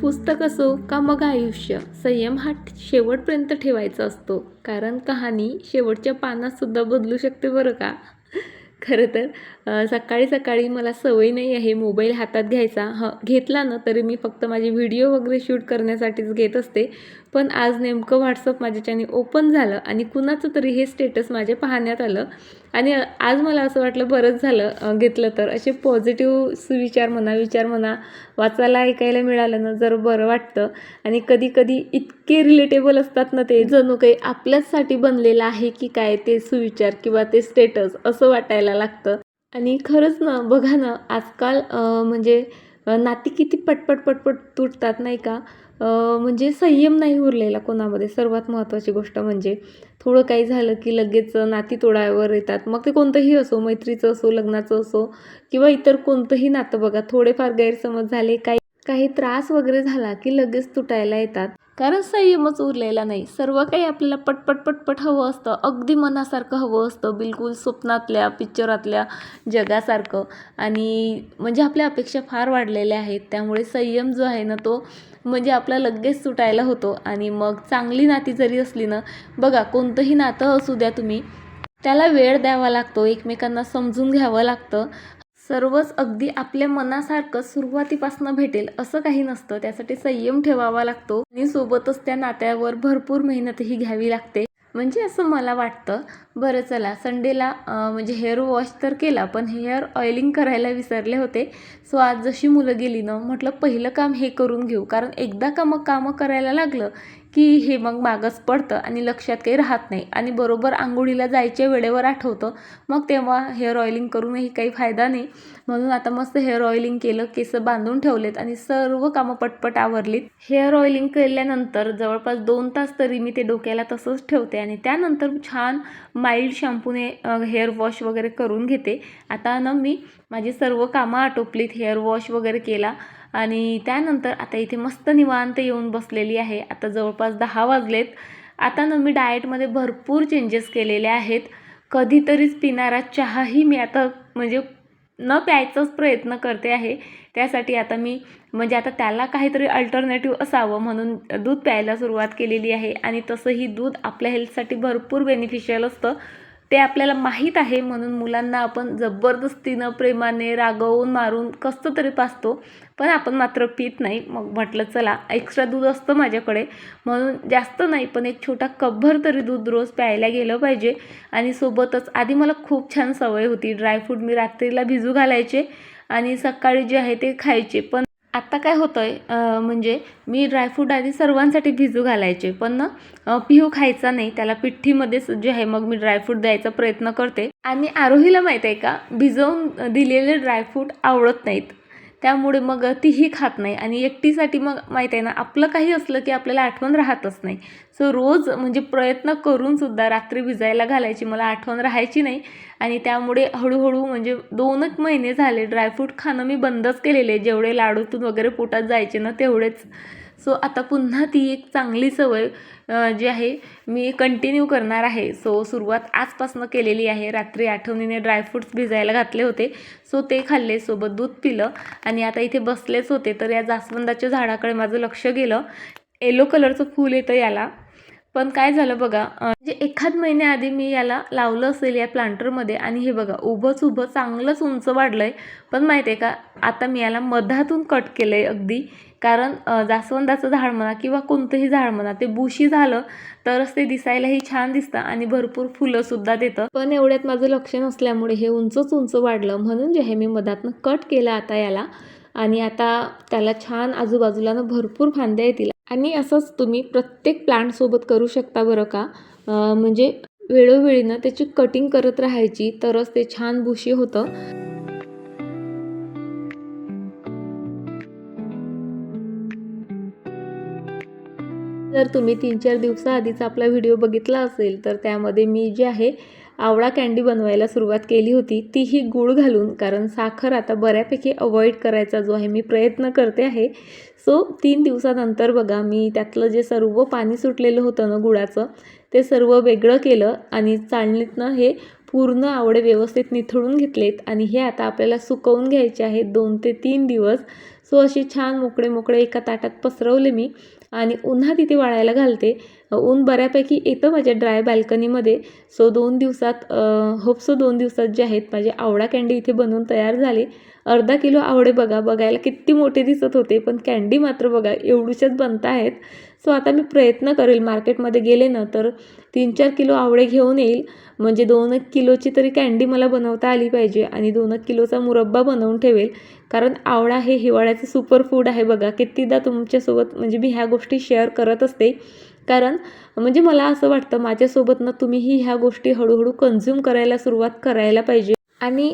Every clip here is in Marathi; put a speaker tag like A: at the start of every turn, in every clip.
A: पुस्तक असो का मग आयुष्य संयम हा शेवटपर्यंत ठेवायचा असतो. कारण कहाणी शेवटच्या पानातसुद्धा बदलू शकते बरं का? खरं तर सकाळी सकाळी मला सवय नाही आहे मोबाईल हातात घ्यायचा. ह घेतला ना तरी मी फक्त माझे व्हिडिओ वगैरे शूट करण्यासाठीच घेत असते. पण आज नेमकं व्हॉट्सअप माझ्याच्याने ओपन झालं आणि कुणाचं तरी हे स्टेटस माझे पाहण्यात आलं. आणि आज मला असं वाटलं बरंच झालं घेतलं तर. असे पॉझिटिव्ह सुविचार म्हणा विचार म्हणा वाचायला ऐकायला मिळालं ना जर बरं वाटतं. आणि कधी कधी इतके रिलेटेबल असतात ना ते. जणू काही आपल्याचसाठी बनलेलं आहे की काय ते सुविचार किंवा ते स्टेटस असं वाटायला लागतं. आणि खरंच ना बघा ना आजकाल म्हणजे नाती किती पटपट पटपट तुटतात नाही का? म्हणजे संयम नाही उरलेला कोणामध्ये. सर्वात महत्त्वाची गोष्ट म्हणजे थोडं काही झालं की लगेच नाती तोडावर येतात. मग ते कोणतंही असो मैत्रीचं असो लग्नाचं असो किंवा इतर कोणतंही नातं बघा थोडेफार गैरसमज झाले काही काही त्रास वगैरे झाला की लगेच तुटायला येतात. कारण संयमच उरलेला नाही. सर्व काही आपल्याला पटपट पटपट हवं असतं. अगदी मनासारखं हवं असतं. बिलकुल स्वप्नातल्या पिक्चरातल्या जगासारखं. आणि म्हणजे आपल्या अपेक्षा फार वाढलेल्या आहेत. त्यामुळे संयम जो आहे ना तो म्हणजे आपला लगेच सुटायला होतो. आणि मग चांगली नाती जरी असली ना बघा कोणतंही नातं असू द्या तुम्ही त्याला वेळ द्यावा लागतो. एकमेकांना समजून घ्यावं लागतं. सर्वच अगदी आपल्या मनासारखं सुरुवातीपासून भेटेल असं काही नसतं. त्यासाठी संयम ठेवावा लागतो. आणि सोबतच त्या नात्यावर भरपूर मेहनतही घ्यावी लागते. म्हणजे असं मला वाटतं. बरं चला संडेला म्हणजे हेअर वॉश तर केला पण हेअर ऑइलिंग करायला विसरले होते. सो आज जशी मुलं गेली ना म्हटलं पहिलं काम हे करून घेऊ. कारण एकदा का मग कामं करायला लागलं की हे मग मागच पडतं आणि लक्षात काही राहत नाही. आणि बरोबर आंघोळीला जायच्या वेळेवर आठवतं. मग तेव्हा हेअर ऑइलिंग करूनही काही फायदा नाही. म्हणून आता मस्त हेअर ऑइलिंग केलं केस बांधून ठेवलेत आणि सर्व कामं पटपट आवरलीत. हेअर ऑइलिंग केल्यानंतर जवळपास दोन तास तरी मी ते डोक्याला तसंच ठेवते आणि त्यानंतर छान माइल्ड शॅम्पूने हेअर वॉश वगैरे करून घेते. आता ना मी माझी सर्व कामं आटोपलीत हेअर वॉश वगैरे केला. आणि त्यानंतर आता इथे मस्त निवांत येऊन बसलेली आहे. आता जवळपास दहा वाजलेत. आता ना मी डाएटमध्ये भरपूर चेंजेस केलेले आहेत. कधीतरीच पिणारा चहाही मी आता म्हणजे न प्यायचाच प्रयत्न करते आहे. त्यासाठी आता मी म्हणजे आता त्याला काहीतरी अल्टरनेटिव्ह असावं म्हणून दूध प्यायला सुरुवात केलेली आहे. आणि तसंही दूध आपल्या हेल्थसाठी भरपूर बेनिफिशियल असतं. ते आपल्याला माहीत आहे म्हणून मुलांना आपण जबरदस्तीनं प्रेमाने रागवून मारून कसं तरी पाचतो पण आपण मात्र पित नाही. मग म्हटलं चला एक्स्ट्रा दूध असतं माझ्याकडे. म्हणून जास्त नाही पण एक छोटा कपभर तरी दूध रोज प्यायला गेलं पाहिजे. आणि सोबतच आधी मला खूप छान सवय होती. ड्रायफ्रूट मी रात्रीला भिजू घालायचे आणि सकाळी जे आहे ते खायचे. पण आत्ता काय होतं आहे म्हणजे मी ड्रायफ्रूट आधी सर्वांसाठी भिजू घालायचे पण पिहू खायचा नाही त्याला पिठ्ठीमध्येच जे आहे मग मी ड्रायफ्रूट द्यायचा प्रयत्न करते. आणि आरोहीला माहीत आहे का भिजवून दिलेले ड्रायफ्रूट आवडत नाहीत. त्यामुळे मग तीही खात नाही. आणि एकटीसाठी मग माहीत आहे ना आपलं काही असलं की आपल्याला आठवण राहतच नाही. सो रोज म्हणजे प्रयत्न करूनसुद्धा रात्री भिजायला घालायची मला आठवण राहायची नाही. आणि त्यामुळे हळूहळू म्हणजे दोनच महिने झाले ड्रायफ्रूट खाणं मी बंदच केलेले जेवढे लाडूतून वगैरे पोटात जायचे ना तेवढेच. सो आता पुन्हा ती एक चांगली सवय जी आहे मी कंटिन्यू करणार आहे. सो सुरुवात आजपासून केलेली आहे. रात्री आठवणीने ड्रायफ्रूट्स भिजायला घातले होते. सो ते खाल्ले. सोबत दूध पिलं. आणि आता इथे बसलेच होते. तर या जास्वंदाच्या झाडाकडे माझं लक्ष गेलं. येलो कलरचं फूल येतं याला. पण काय झालं बघा म्हणजे एखाद महिन्याआधी मी याला लावलं असेल या प्लांटरमध्ये आणि हे बघा उभंच उभं चांगलंच उंच वाढलं आहे पण माहिती आहे का आता मी याला मधातून कट केलं आहे अगदी. कारण जास्वंदाचं झाड म्हणा किंवा कोणतंही झाड म्हणा ते बुशी झालं तरच ते दिसायलाही छान दिसतं आणि भरपूर फुलंसुद्धा देतं. पण एवढ्यात माझं लक्ष नसल्यामुळे हे उंचच उंच वाढलं. म्हणून जे आहे मी मधातनं कट केलं आता याला. आणि आता त्याला छान आजूबाजूला ना भरपूर फांद्या येतील. आणि असंच तुम्ही प्रत्येक प्लांटसोबत करू शकता बरं का? म्हणजे वेळोवेळी ना त्याची कटिंग करत राहायची तरच ते छान बुशी होतं. जर तुम्ही तीन चार दिवसाआधीचा आपला व्हिडिओ बघितला असेल तर त्यामध्ये मी जे आहे आवळा कँडी बनवायला सुरुवात केली होती तीही गूळ घालून. कारण साखर आता बऱ्यापैकी अवॉइड करायचा जो आहे मी प्रयत्न करते आहे. सो तीन दिवसानंतर बघा मी त्यातलं जे सर्व पाणी सुटलेलं होतं ना गुळाचं ते सर्व वेगळं केलं आणि चाळणीतनं हे पूर्ण आवडे व्यवस्थित निथळून घेतलेत आणि हे आता आपल्याला सुकवून घ्यायचे आहेत दोन ते तीन दिवस. सो अशी छान मोकळे मोकळे एका ताटात पसरवले मी आणि उन्हात इथे वाळायला घालते. ऊन बऱ्यापैकी येतं माझ्या ड्राय बाल्कनीमध्ये सो दोन दिवसात होप सो दोन दिवसात जे आहेत माझे आवळा कँडी इथे बनवून तयार झाले. अर्धा किलो आवडे बघा बघायला किती मोठे दिसत होते पण कँडी मात्र बघा एवढीच्याच बनत आहेत. सो आता मी प्रयत्न करेल मार्केटमध्ये गेले ना तर तीन चार किलो आवळे घेऊन येईल. म्हणजे दोन एक किलोची तरी कँडी मला बनवता आली पाहिजे आणि दोन एक किलोचा मुरब्बा बनवून ठेवेल. कारण आवळा हे हिवाळ्याचं सुपर फूड आहे बघा. कितीदा तुमच्यासोबत म्हणजे मी ह्या गोष्टी शेअर करत असते. कारण म्हणजे मला असं वाटतं माझ्यासोबत ना तुम्हीही ह्या गोष्टी हळूहळू कन्झ्युम करायला सुरुवात करायला पाहिजे. आणि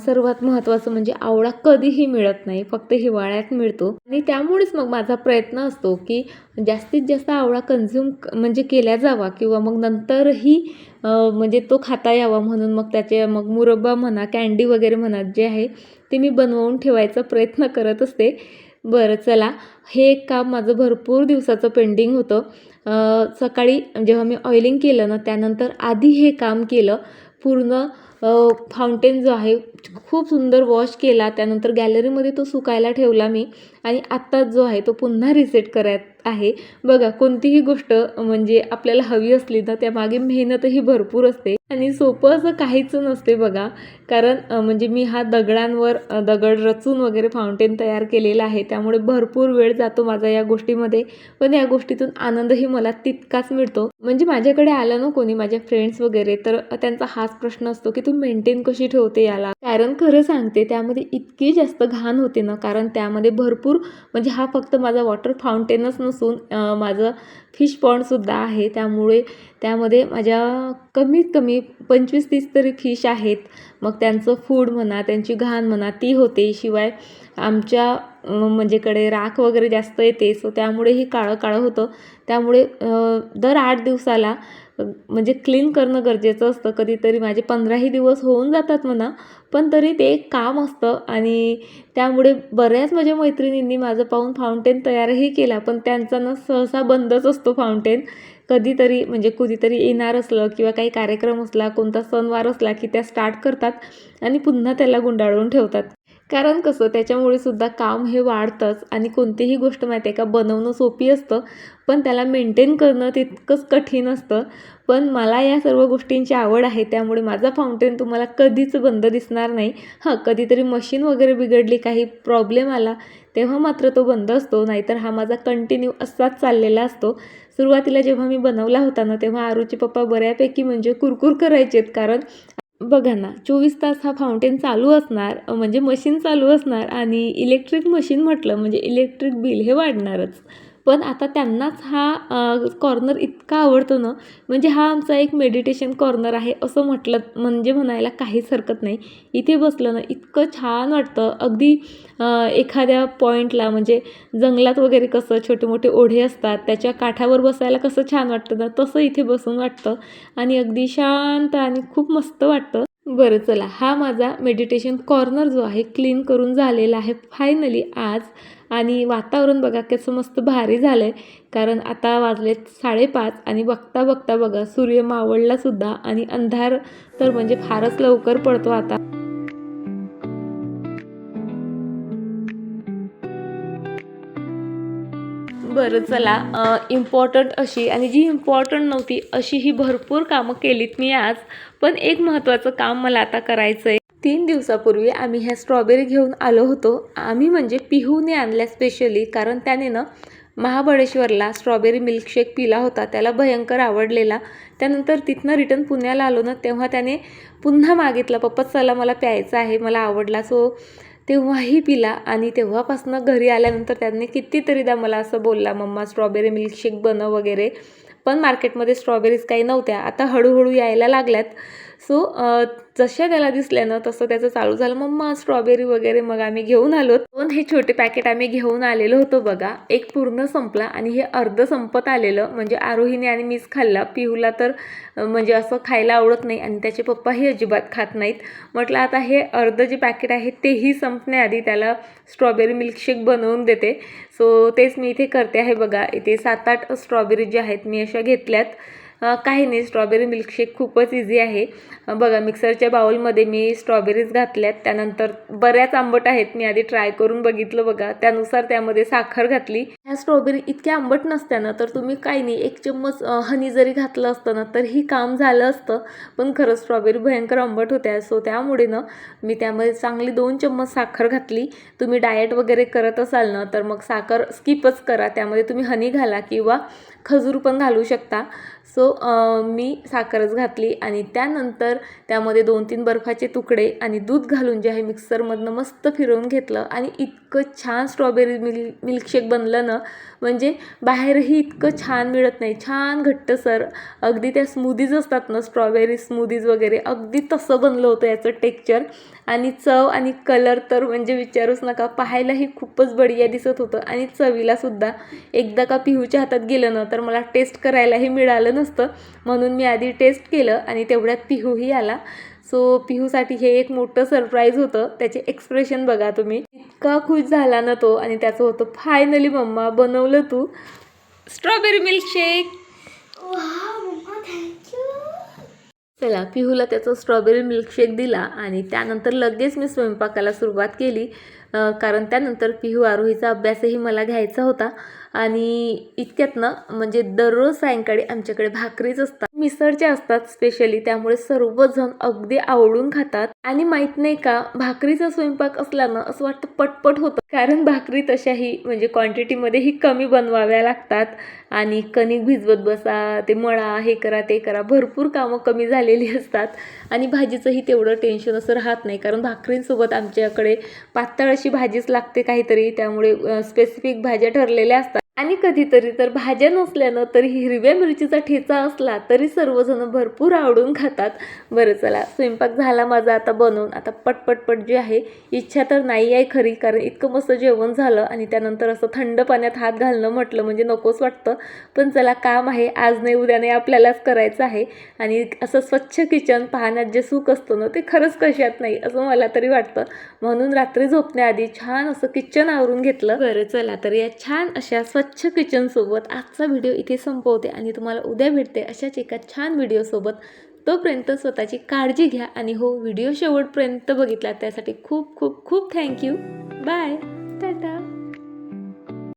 A: सर्वात महत्त्वाचं म्हणजे आवळा कधीही मिळत नाही फक्त हिवाळ्यात मिळतो. आणि त्यामुळेच मग माझा प्रयत्न असतो की जास्तीत जास्त आवळा कन्झ्युम म्हणजे केल्या जावा किंवा मग नंतरही म्हणजे तो खाता यावा म्हणून मग त्याचे मग मुरब्बा म्हणा कँडी वगैरे म्हणा जे आहे ते मी बनवून ठेवायचा प्रयत्न करत असते. बरं चला. हे एक काम माझं भरपूर दिवसाचं पेंडिंग होतं. सकाळी जेव्हा मी ऑइलिंग केलं ना त्यानंतर आधी हे काम केलं पूर्ण फाउंटेन जो आहे खूप सुंदर वॉश केला. त्यानंतर गॅलरीमध्ये तो सुकायला ठेवला मी. आणि आत्ताच जो आहे तो पुन्हा रिसेट करत आहे. बघा कोणतीही गोष्ट म्हणजे आपल्याला हवी असली ना त्यामागे मेहनतही भरपूर असते. आणि सोपं असं काहीच नसते बघा. कारण म्हणजे मी हा दगडांवर दगड रचून वगैरे फाउंटेन तयार केलेला आहे. त्यामुळे भरपूर वेळ जातो माझा या गोष्टीमध्ये. पण या गोष्टीतून आनंदही मला तितकाच मिळतो. म्हणजे माझ्याकडे आलं ना कोणी माझ्या फ्रेंड्स वगैरे. तर त्यांचा हाच प्रश्न असतो की तू मेंटेन कशी ठेवते याला? कारण खरं सांगते त्यामध्ये इतकी जास्त घाण होते ना कारण त्यामध्ये भरपूर म्हणजे हा फक्त माझा वॉटर फाउंटेनच नसून माझं फिश पॉन्डसुद्धा आहे. त्यामुळे त्यामध्ये माझ्या कमीत कमी पंचवीस तीस तरी फिश आहेत. मग त्यांचं फूड म्हणा त्यांची घाण म्हणा ती होते. शिवाय आमच्या म्हणजेकडे राख वगैरे जास्त येते. सो त्यामुळेही काळं काळं होतं. त्यामुळे दर आठ दिवसाला म्हणजे क्लीन करणं गरजेचं असतं. कधीतरी माझे पंधराही दिवस होऊन जातात म्हणा पण तरी ते एक काम असतं. आणि त्यामुळे बऱ्याच माझ्या मैत्रिणींनी माझं पाहून फाउंटेन तयारही केला पण त्यांचा ना सहसा बंदच असतो फाउंटेन कधीतरी म्हणजे कधीतरी येणार असलं किंवा काही कार्यक्रम असला कोणता सणवार असला की त्या स्टार्ट करतात आणि पुन्हा त्याला गुंडाळून ठेवतात. कारण कसं त्याच्यामुळे सुद्धा काम हे वाढतंच आणि कोणतीही गोष्ट माहिती आहे का बनवणं सोपी असतं पण त्याला मेंटेन करणं तितकंच कठीण असतं. पण मला या सर्व गोष्टींची आवड आहे त्यामुळे माझा फाउंटेन तुम्हाला कधीच बंद दिसणार नाही. हां कधीतरी मशीन वगैरे बिघडली काही प्रॉब्लेम आला तेव्हा मात्र तो बंद असतो. नाहीतर हा माझा कंटिन्यू असाच चाललेला असतो. सुरुवातीला जेव्हा मी बनवला होता ना तेव्हा आरूचे पप्पा बऱ्यापैकी म्हणजे कुरकुर करायचेत. कारण बघा ना चोवीस तास हा फाउंटेन चालू असणार म्हणजे मशीन चालू असणार आणि इलेक्ट्रिक मशीन म्हटलं म्हणजे इलेक्ट्रिक बिल हे वाढणारच. पण आता त्यांनाच हा कॉर्नर इतका आवडतो ना म्हणजे हा आमचा एक मेडिटेशन कॉर्नर आहे असं म्हटलं म्हणजे म्हणायला काहीच हरकत नाही. इथे बसलं ना इतकं छान वाटतं. अगदी एखाद्या पॉईंटला म्हणजे जंगलात वगैरे कसं छोटे मोठे ओढे असतात त्याच्या काठावर बसायला कसं छान वाटतं ना तसं इथे बसून वाटतं. आणि अगदी शांत आणि खूप मस्त वाटतं. बरं चला. हा माझा मेडिटेशन कॉर्नर जो आहे क्लीन करून झालेला आहे फायनली आज. आणि वातावरण बघा कसं मस्त भारी झालं आहे कारण आता वाजलेत साडेपाच आणि बघता बघता बघा सूर्य मावळलासुद्धा आणि अंधार तर म्हणजे फारच लवकर पडतो आता. बरं चला इम्पॉर्टंट अशी आणि जी इम्पॉर्टंट नव्हती अशी ही भरपूर कामं केलीत मी आज. पण एक महत्त्वाचं काम मला आता करायचं आहे तीन दिवसापूर्वी आम्ही ह्या स्ट्रॉबेरी घेऊन आलो होतो. आम्ही म्हणजे पिहूने आणल्या स्पेशली कारण त्याने ना महाबळेश्वरला स्ट्रॉबेरी मिल्कशेक पिला होता. त्याला भयंकर आवडलेला. त्यानंतर तिथनं रिटर्न पुण्याला आलो ना तेव्हा त्याने पुन्हा मागितलं पप्पा चला मला प्यायचं आहे मला आवडला. सो तेव्हाही पिला आणि तेव्हापासनं घरी आल्यानंतर त्यांनी कितीतरीदा मला असं बोलला मम्मा स्ट्रॉबेरी मिल्कशेक बनव वगैरे. पण मार्केटमध्ये स्ट्रॉबेरीज काही नव्हत्या. आता हळूहळू यायला लागल्यात. सो जशा त्याला दिसल्या ना तसं त्याचं चालू झालं. मम्मा स्ट्रॉबेरी वगैरे मग आम्ही घेऊन आलो. दोन हे छोटे पॅकेट आम्ही घेऊन आलेलो होतो बघा. एक पूर्ण संपला आणि हे अर्ध संपत आलेलं. म्हणजे आरोहीने आणि मीच खाल्ला. पिहूला तर म्हणजे असं खायला आवडत नाही आणि त्याचे पप्पाही अजिबात खात नाहीत. म्हटलं आता हे अर्ध जे पॅकेट आहे तेही संपण्याआधी त्याला स्ट्रॉबेरी मिल्कशेक बनवून देते. सो तेच मी इथे करते आहे बघा. इथे सात आठ स्ट्रॉबेरी ज्या आहेत मी अशा घेतल्यात. काही नाही. स्ट्रॉबेरी मिल्कशेक खूपच इझी आहे. बघा मिक्सरच्या बाउलमध्ये मी स्ट्रॉबेरीज घातल्यात. त्यानंतर बऱ्याच आंबट आहेत. मी आधी ट्राय करून बघितलं बघा. त्यानुसार त्यामध्ये साखर घातली. ह्या स्ट्रॉबेरी इतक्या आंबट नसत्या ना तर तुम्ही काही नाही. एक चम्मच हनी जरी घातलं असतं ना तर ही काम झालं असतं. पण खरं स्ट्रॉबेरी भयंकर आंबट होत्या. सो त्यामुळे ना मी त्यामध्ये चांगली दोन चम्मच साखर घातली. तुम्ही डाएट वगैरे करत असाल ना तर मग साखर स्किपच करा. त्यामध्ये तुम्ही हनी घाला किंवा खजूर पण घालू शकता. सो मी साखरच घातली आणि त्यानंतर त्यामध्ये दोन तीन बर्फाचे तुकडे आणि दूध घालून जे आहे मिक्सरमधनं मस्त फिरवून घेतलं आणि इतकं छान स्ट्रॉबेरी मिल मिल्कशेक बनलं ना म्हणजे बाहेरही इतकं छान मिळत नाही. छान घट्ट सर. अगदी त्या स्मूदीज असतात ना स्ट्रॉबेरी स्मूदीज वगैरे अगदी तसं बनलं होतं याचं टेक्चर आणि चव आणि कलर तर म्हणजे विचारूच नका पाहायलाही खूपच बढिया दिसत होतं. आणि चवीलासुद्धा एकदा का पिहूच्या हातात गेलं ना तर मला टेस्ट करायलाही मिळालं नसतं. म्हणून मी आधी टेस्ट केलं आणि तेवढ्यात पिहूही आला. सो पिहूसाठी हे एक मोठं सरप्राईज होतं. त्याचे एक्सप्रेशन बघा तुम्ही. इतका खुश झाला ना तो आणि त्याचं होतं फायनली मम्मा बनवलं तू. स्ट्रॉबेरी मिल्कशेक चला पिहूला त्याचं स्ट्रॉबेरी मिल्कशेक दिला आणि त्यानंतर लगेच मी स्वयंपाकाला सुरुवात केली. कारण त्यानंतर पिहू आरोहीचा अभ्यासही मला घ्यायचा होता. आणि इतक्यात ना म्हणजे दररोज सायंकाळी आमच्याकडे भाकरीच असतात. मिसळच्या असतात स्पेशली त्यामुळे सर्वजण अगदी आवडून खातात. आणि माहीत नाही का भाकरीचा स्वयंपाक असला ना असं वाटतं पटपट होतं. कारण भाकरी तशाही म्हणजे क्वांटिटीमध्येही कमी बनवाव्या लागतात. आणि कणिक भिजवत बसा ते मळा हे करा ते करा भरपूर कामं कमी झालेली असतात. आणि भाजीचंही तेवढं टेन्शन असं राहत नाही. कारण भाकरींसोबत आमच्याकडे पातळ अशी भाजीच लागते काहीतरी. त्यामुळे स्पेसिफिक भाज्या ठरलेल्या असतात. आणि कधीतरी तर भाज्या नसल्यानं तरी हिरव्या मिरचीचा ठेचा असला तरी सर्वजण भरपूर आवडून खातात. बरं चला स्वयंपाक झाला माझा आता बनवून. आता पटपटपट जे आहे इच्छा तर नाही आहे खरी कारण इतकं मस्त जेवण झालं आणि त्यानंतर असं थंड पाण्यात हात घालणं म्हटलं म्हणजे नकोच वाटतं. पण चला काम आहे. आज नाही उद्या नाही आपल्यालाच करायचं आहे. आणि असं स्वच्छ किचन पाहण्यात जे सुख असतं ना ते खरंच कशात नाही असं मला तरी वाटतं. म्हणून रात्री झोपण्याआधी छान असं किचन आवरून घेतलं. बरं चला तर या छान अशा स्वच्छ स्वच्छ किचनसोबत आजचा व्हिडिओ इथे संपवते आणि तुम्हाला उद्या भेटते अशाच एका छान व्हिडिओसोबत तोपर्यंत स्वतःची काळजी घ्या आणि हो व्हिडिओ शेवटपर्यंत बघितला त्यासाठी खूप खूप खूप थँक्यू बाय टाटा